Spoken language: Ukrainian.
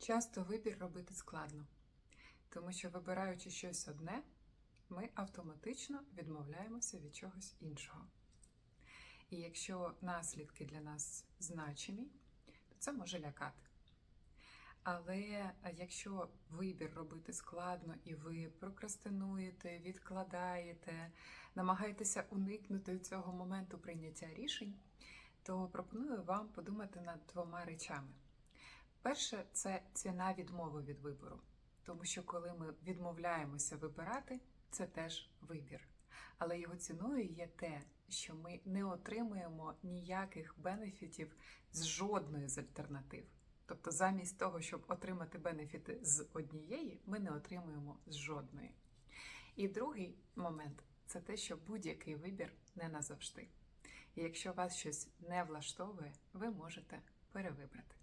Часто вибір робити складно, тому що вибираючи щось одне, ми автоматично відмовляємося від чогось іншого. І якщо наслідки для нас значимі, то це може лякати. Але якщо вибір робити складно і ви прокрастинуєте, відкладаєте, намагаєтеся уникнути цього моменту прийняття рішень, то пропоную вам подумати над двома речами. Перше це ціна відмови від вибору, тому що коли ми відмовляємося вибирати, це теж вибір. Але його ціною є те, що ми не отримуємо ніяких бенефітів з жодної з альтернатив. Тобто, замість того, щоб отримати бенефіти з однієї, ми не отримуємо з жодної. І другий момент це те, що будь-який вибір не назавжди. І якщо вас щось не влаштовує, ви можете перевибрати.